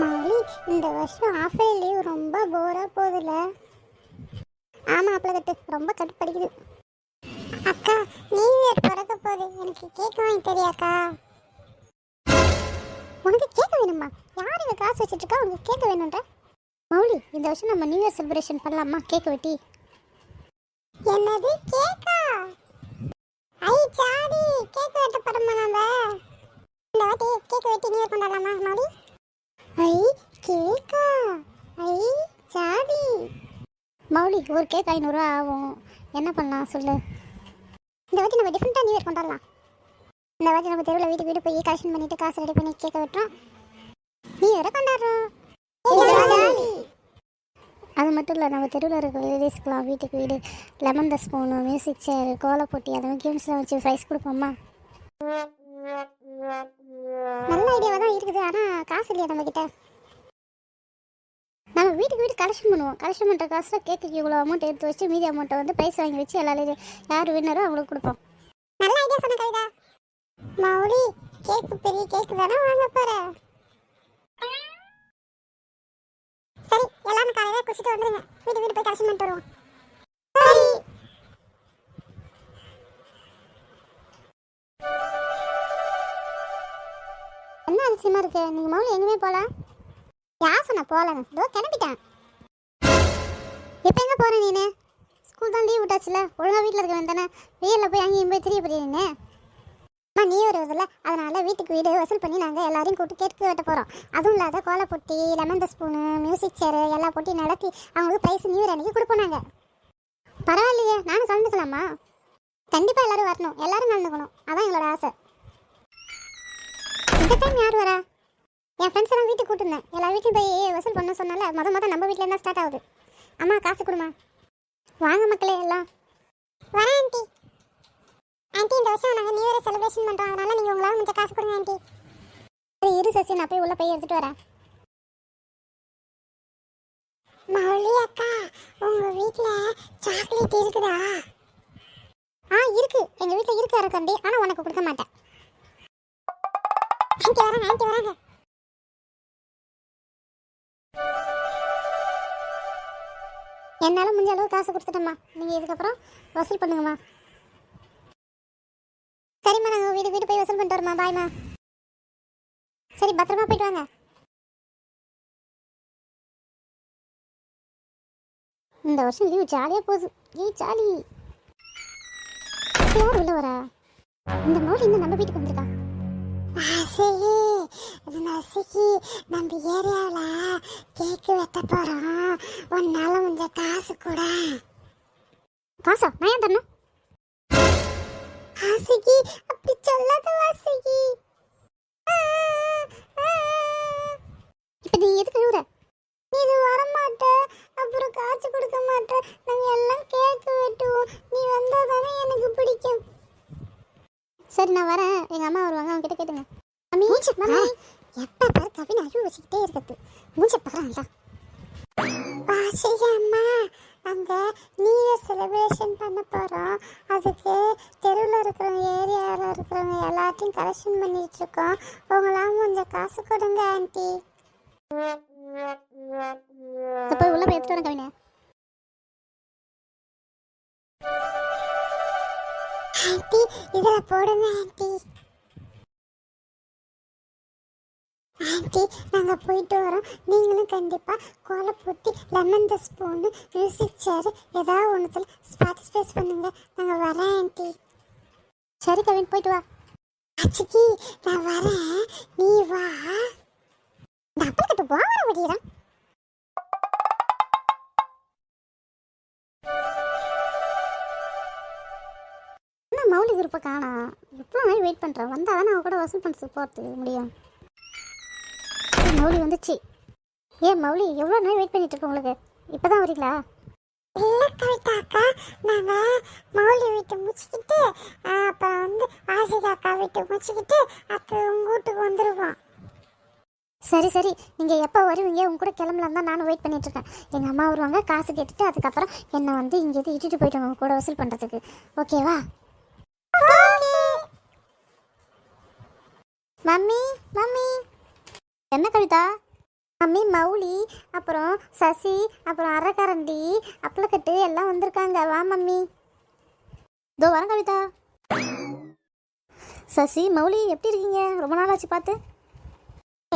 மௌலி இந்த வருஷம் offer leave ரொம்ப போராக போகுதுல்ல. ஆமாம் அப்பள கட்டு. ரொம்ப கட்டுப்படிக்குது அக்கா நியூ இயர் பிறக்க போகுது. எனக்கு கேக் வாங்கி தெரியாக்கா உனக்கு கேட்க வேணுமா? யார் இங்கே காசு வச்சுட்டுருக்கா உனக்கு கேட்க வேணுன்ற மௌலி இந்த வருஷம் நம்ம நியூ இயர் செலிப்ரேஷன் பண்ணலாமா? கேக் வெட்டி. என்னது கேக்கா ஐ சாடி கேக் வெட்ட போறோமா நம்ம இந்த வாட்டி கேக் வெட்டி நியூ இயர் கொண்டாடலாமா மௌலி? ஐ கேக்கா ஐ சாடி மௌலி ஒரு கேக் ஐநூறுரூவா ஆகும். என்ன பண்ணலாம் சொல்லு. இந்த வாட்டி நம்ம டிஃப்ரெண்ட்டாக நியூ இயர் கொண்டாடலாம். இந்த வாட்டி நம்ம தெருவில் வீட்டுக்கு வீடு போய் கலெக்ஷன் பண்ணிட்டு காசு ரெடி பண்ணி கேட்க விட்டுறோம். நியூ இயரை கொண்டாடுறோம். அது மட்டும் இல்லை நம்ம தெருவில் இருக்க லேடிஸ்க்கெலாம் வீட்டுக்கு வீடு lemon the spoon music chair கோலை போட்டி அந்த மாதிரி கேம்ஸ்லாம் வச்சு ப்ரைஸ் கொடுப்போமா? நல்ல ஐடியாவாக தான் இருக்குது. ஆனால் காசு இல்லையா நம்மக்கிட்ட நம்ம வீட்டுக்கு வீடு கலெக்ஷன் பண்ணுவோம். கலெக்ஷன் பண்ணுற காசில் கேக்குக்கு இவ்வளோ அமௌண்ட் எடுத்து வச்சு மீதி அமௌண்ட்டை வந்து ப்ரைஸ் வாங்கி வச்சு எல்லாரும் யார் வின்னரோ அவங்களுக்கு கொடுப்போம். நல்ல ஐடியா சொன்ன கவிதா. மௌலி கேக்கு பெரிய கேக்கு தானே வாங்க போகிறேன் சரி எல்லாரும் காலையில் குடிச்சிட்டு வந்துருங்க. வீட்டு வீடு போய் கலெக்ஷன் பண்ணிட்டு வருவோம். அதிசயமா இருக்கு. நீங்க மௌலி எங்கேயுமே போல யார் சொன்ன? போலங்க இதோ கிளம்பிட்டேன். இப்போ எங்கே போற நீனு? ஸ்கூல் தான் லீவ் விட்டாச்சுல. ஒழுங்கா வீட்டில் இருக்க வேண்டானே வெயிலில் போய் அங்கேயும் போய் தெரிய போறிய நீனு? அம்மா நீ வருவதில்ல அதனால வீட்டுக்கு வீடு வசூல் பண்ணி நாங்கள் எல்லாரையும் கூப்பிட்டு கேட்க வெட்ட போகிறோம் அதுவும் இல்லாத கோலை பொட்டி லெமன் த ஸ்பூனு மியூசிக் சேரு எல்லா போட்டியும் நடத்தி அவங்களுக்கு ப்ரைஸ் நியூ இயர் அன்னைக்கு கொடுப்போம் நாங்கள் பரவாயில்லையே. நானும் கலந்துக்கலாமா? கண்டிப்பாக எல்லாரும் வரணும். எல்லாரும் கலந்துக்கணும். அதான் எங்களோட ஆசை. இந்த டைம் யார் வரா? என் ஃப்ரெண்ட்ஸ் எல்லாம் வீட்டுக்கு கூட்டிருந்தேன். எல்லா வீட்லையும் போய் வசூல் பண்ண சொன்னால மொதல் மொதல் நம்ம வீட்டில் இருந்தால் ஸ்டார்ட் ஆகுது. அம்மா காசு கொடுமா. வாங்க மக்களே எல்லாம். வரேன் ஆண்டி ஆண்டி இந்த வருஷம் நாங்கள் நியூ இயர் செலிப்ரேஷன் பண்ணுறோம் அதனால நீங்கள் உங்களால் கொஞ்சம் காசு கொடுங்க ஆண்டி இரு சசி நான் போய் உள்ளே போய் எடுத்துகிட்டு வரேன். மௌலி அக்கா உங்கள் வீட்டில் சாக்லேட் இருக்குதா? ஆ இருக்கு. எங்கள் வீட்டில் இருக்கு அரக்கண்டி. ஆனால் உனக்கு கொடுக்க மாட்டேன். முடிஞ்ச அளவு காசு கொடுத்துட்டேம்மா. நீங்கள் இதுக்கப்புறம் வசூல் பண்ணுங்கம்மா. சரிம்மா நாங்கள் வீடு வீடு போய் வசூல் பண்ணிட்டு வரோம்மா பாய்மா சரி பத்திரமா போயிட்டு வாங்க. இந்த வருஷம் லீவ் ஜாலியாக போகுது. ஏய் ஜாலி யார் உள்ள வரா? இந்த மோடி இன்னும் நம்ம வீட்டுக்கு வந்திருக்கா? சரி. நசிகி நம்ம ஏரியாவில் கேக்கு வெட்ட போகிறோம் உன்னால கொஞ்சம் காசு கூட. காசா நான் ஏன் தரணும். வாசுகி அப்படி சொல்லாத வாசுகி. இப்போ நீ எதுக்கு அழுவுற நீ இது வரமாட்ட. அப்புறம் காசு கொடுக்க மாட்ட. நாங்கள் எல்லாம் கேக்கு வெட்டுவோம். நீ வந்தால் தானே எனக்கு பிடிக்கும். சரி நான் வரேன். எங்கள் அம்மா வருவாங்க. அவங்க கிட்ட கேட்டுங்க. அம்மி எப்போ பாரு கவின் அழுவ வச்சுக்கிட்டே இருக்கிறது மூஞ்ச பாருங்களா வாசிகி அம்மா நியூ இயர் செலிப்ரேஷன் பண்ண போகிறோம் அதுக்கு தெருவில் இருக்கிறவங்க ஏரியாவில் இருக்கிறவங்க எல்லாத்தையும் கலெக்ஷன் பண்ணிட்டு இருக்கோம். உங்களாம் கொஞ்சம் காசு கொடுங்க ஆண்டி இப்போ உள்ள போய் எடுத்துட்டு வரேன் கவினை. ஆண்டி இதில் போடுங்க ஆண்டி ஆண்டி நாங்கள் போயிட்டு வரோம். நீங்களும் கண்டிப்பாக கோலை பூட்டி lemon the spoon music chair ஏதாவது ஒன்றுத்தில் பார்ட்டிசிபேட் பண்ணுங்க. நாங்கள் வரேன் ஆண்டி. சரி கவின் போயிட்டு வா. அச்சிக்கி நான் வரேன். நீ வா. இந்த அப்பா கிட்ட போகிற முடியுறான் என்ன மௌலி குரூப்பை காணா எவ்வளோ மாதிரி வெயிட் பண்ணுறேன் வந்தால் தான் அவங்க கூட வசூல் பண்ண போகிறது முடியும். மௌலி வந்துச்சு. ஏன் மௌலி எவ்வளோ நாள் வெயிட் பண்ணிட்டு இருக்கோம் உங்களுக்கு? இப்போ தான் வரீங்களா இல்லை கவிதாக்கா நாங்கள் மௌலி வீட்டை முடிச்சுக்கிட்டு அப்புறம் வந்து ஆசிகா அக்கா வீட்டை முடிச்சுக்கிட்டு அது உங்கள் வீட்டுக்கு வந்துருவோம். சரி சரி. நீங்கள் எப்போ வருவீங்க? உங்க கூட கிளம்பலாம் தான் நானும் வெயிட் பண்ணிட்டு இருக்கேன். எங்கள் அம்மா வருவாங்க காசு கேட்டுட்டு அதுக்கப்புறம் என்னை வந்து இங்கேருந்து இட்டுட்டு போயிட்டு உங்க கூட வசூல் பண்ணுறதுக்கு ஓகேவா மம்மி மம்மி. என்ன கவிதா? மம்மி மௌலி அப்புறம் சசி அப்புறம் அரக்கரண்டி அப்பளக்கட்டு எல்லாம் வந்திருக்காங்க. வா மம்மி. இதோ வரேன் கவிதா. சசி மௌலி எப்படி இருக்கீங்க? ரொம்ப நாள் ஆச்சு பார்த்து.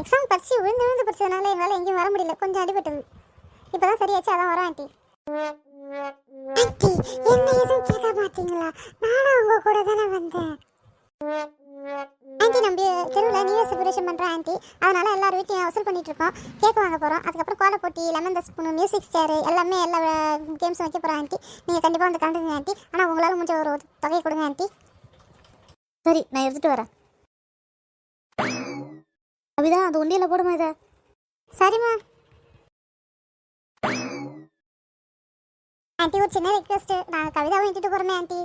எக்ஸாம் படிச்சு விழுந்து விழுந்து படிச்சதுனால எங்களால் எங்கேயும் வர முடியல. கொஞ்சம் அடிபட்டது. இப்போதான் சரியாச்சு. அதான் வரேன் ஆண்டி. ஆண்டி என்ன எதுவும் கேட்க மாட்டீங்களா நானும் உங்க கூட தானே வந்தேன். ஆண்டி நம்பி தெருவில் நியூ இயர் செலிப்ரேஷன் பண்ணுறோம் ஆண்டி. அதனால எல்லார் வீட்டையும் வசூல் பண்ணிட்டு இருக்கோம். கேக் வாங்க போகிறோம் அதுக்கப்புறம் கோலை போட்டி lemon the spoon music chair எல்லாமே எல்லா கேம்ஸும் வைக்க போகிறோம் ஆண்டி. நீங்கள் கண்டிப்பாக வந்து கலந்துங்க ஆண்டி. ஆனால் உங்களால் முடிஞ்ச ஒரு தொகையை கொடுங்க ஆண்டி. சரி நான் எடுத்துகிட்டு வரேன். அபிதா அது ஒண்டியில் போடுமா இதை? சரிம்மா. ஆண்டி ஒரு சின்ன ரெக்வெஸ்ட் நான் கவிதாவை இட்டுட்டு போகிறேன் ஆண்டி.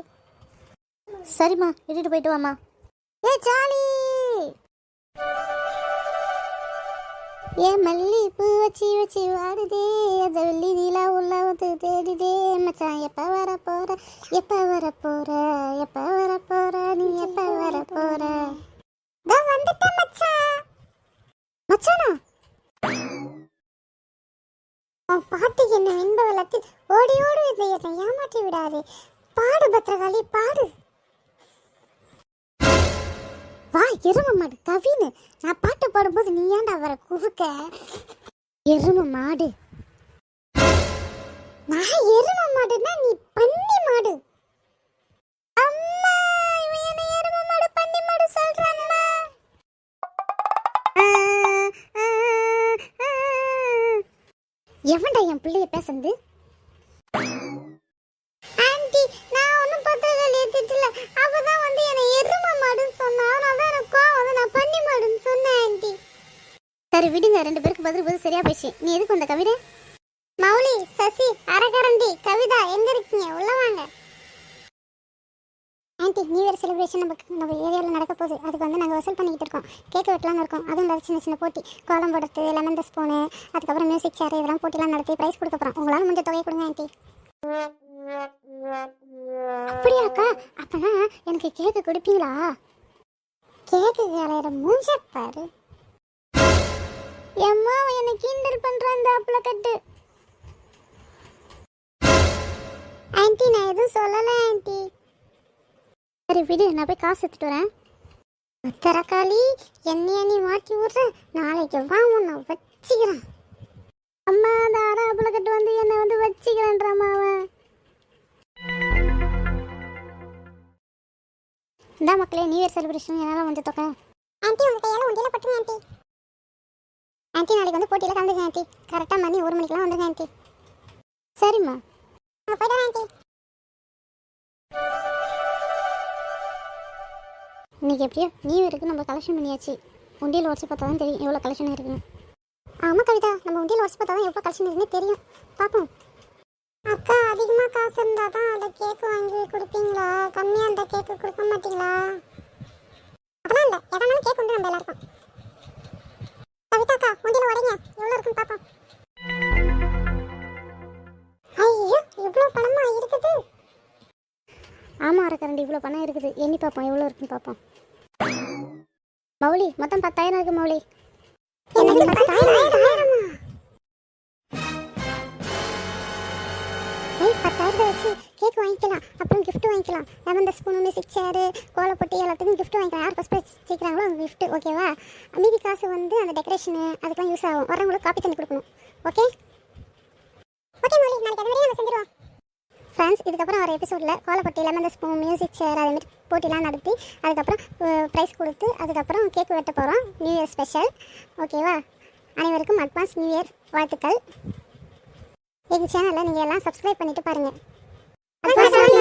சரிம்மா இட்டுட்டு போயிட்டு வாமா ஏ ஜாலி! ஏ மல்லி பூ வச்சு வச்சு வாடுதே அந்த வெள்ளி நிலா உள்ள வந்து தேடிதே. மச்சான் எப்ப வர போற? எப்ப வர போற? எப்ப வர போற? நீ எப்ப வர போற? இதோ வந்துட்டேன் மச்சான். மச்சானா? உன் பாட்டு என்ன இன்ப வெள்ளத்தில் ஓடி ஓடி இதை என்னை ஏமாற்றி விடாதே. பாடு பத்திரகாளி பாடு. வா எரும மாடு கவின்னு நான் பாட்டு பாடும்போது நீ ஏன்டா வர குறுக்க? எரும மாடு. நான் எரும மாடுன்னா நீ பன்னி மாடு. அம்மா மாடு பன்னி மாடு ஆ, ஆ, எவன்டா என் பிள்ளைய பேசுறது விடுங்க பதில் பதில் சரியா போச்சு நீ எதுக்கு வந்த கவிதை? மௌலி சசி அரகரண்டி கவிதா எங்க இருக்கீங்க? உள்ள வாங்க. ஆண்டி நியூ இயர் செலிப்ரேஷன் நமக்கு நம்ம ஏரியாவில் நடக்க போகுது. அதுக்கு வந்து நாங்கள் வசூல் பண்ணிக்கிட்டு இருக்கோம். கேக் வெட்டலாம்னு இருக்கோம். அதுவும் இல்லாத சின்ன சின்ன போட்டி. கோலம் போடுறது லெமன் ஸ்பூனு அதுக்கப்புறம் மியூசிக் சேர் இதெல்லாம் போட்டிலாம் நடத்தி ப்ரைஸ் கொடுக்க போகிறோம் உங்களால் முடிஞ்ச தொகையை கொடுங்க ஆண்டி. அப்படியாக்கா அப்பனா எனக்கு கேக்கு கொடுப்பீங்களா? கேக்கு கலையிற மூஞ்ச பாரு. எம்மா அவன் என்னை கிண்டல் பண்றான் இந்த அப்பள கட்டு. ஆன்ட்டி நான் எதுவும் சொல்லல ஆன்ட்டி சரி விடு நான் போய் காசு எடுத்துட்டு வரேன். தரக்காளி என்னைய நீ மாட்டி விடுற நாளைக்கு வா உன்னை வச்சுக்கிறேன். அம்மா அந்த அரை அப்பள கட்டு வந்து என்னை வந்து வச்சுக்கிறேன்றாமா அவன் இந்த மக்களே நியூ இயர் செலிப்ரேஷன் என்னால் வந்து தொகை. ஆண்டி ஆண்டி நாளைக்கு வந்து போட்டியில் கலந்துங்க ஆண்டி கரெக்டாக மணி ஒரு மணிக்கெலாம் வந்துங்க ஆண்டி சரிம்மா. நான் போய்ட்டு ஆண்டி இன்னைக்கு எப்படியோ நியூ இருக்கு நம்ம கலெக்ஷன் பண்ணியாச்சு. உண்டியல் உடச்சி பார்த்தா தான் தெரியும் எவ்வளோ கலெக்ஷன் இருக்குன்னு. ஆமாம் கவிதா. நம்ம உண்டியல் உடச்சி பார்த்தா தான் எவ்வளோ கலெக்ஷன் இருக்குன்னு தெரியும். பார்ப்போம். அக்கா அதிகமாக காசு இருந்தால் தான் அந்த கேக்கு வாங்கி கொடுப்பீங்களா? கம்மியாக இருந்தால் கேக்கு கொடுக்க மாட்டீங்களா? அதெல்லாம் இல்லை. எதனாலும் கேக் உண்டு நம்ம எல்லாருக்கும். கவிதாக்கா முந்தின உடைங்க. எவ்வளோ இருக்குன்னு பார்ப்போம் ஐயோ இவ்வளோ பணமா இருக்குது? ஆமாம் அரக்கரண்டி இவ்வளோ பணம் இருக்குது. எண்ணி பார்ப்போம் எவ்வளோ இருக்குன்னு பார்ப்போம் மௌலி மொத்தம் பத்தாயிரம் இருக்கு மௌலி. கேக் வாங்கிக்கலாம். அப்புறம் கிஃப்ட் வாங்கிக்கலாம். லெமன் ஸ்பூன் மியூசிக் சேரு கோலப்பொட்டி எல்லாத்துக்கும் கிஃப்ட் வாங்கிக்கலாம். யார் ஃபஸ்ட் ப்ரைஸ் அவங்க கிஃப்ட் ஓகேவா மீதி காசு வந்து அந்த டெக்கரேஷனு அதுக்கெல்லாம் யூஸ் ஆகும். வரவங்களுக்கு காப்பி தண்ணி கொடுக்கணும். ஓகே ஓகே மொழி நாளைக்கு அது நம்ம செஞ்சிருவோம். ஃப்ரெண்ட்ஸ் இதுக்கப்புறம் ஒரு எபிசோடில் கோலப்பட்டி லெமன் ஸ்பூன் மியூசிக் சேர் அதேமாதிரி போட்டிலாம் நடத்தி அதுக்கப்புறம் ப்ரைஸ் கொடுத்து அதுக்கப்புறம் கேக் வெட்ட போகிறோம் நியூ இயர் ஸ்பெஷல் ஓகேவா அனைவருக்கும் அட்வான்ஸ் நியூ இயர் வாழ்த்துக்கள். எங்கள் சேனலை நீங்கள் எல்லாம் சப்ஸ்கிரைப் பண்ணிவிட்டு பாருங்கள் Arkadaşlar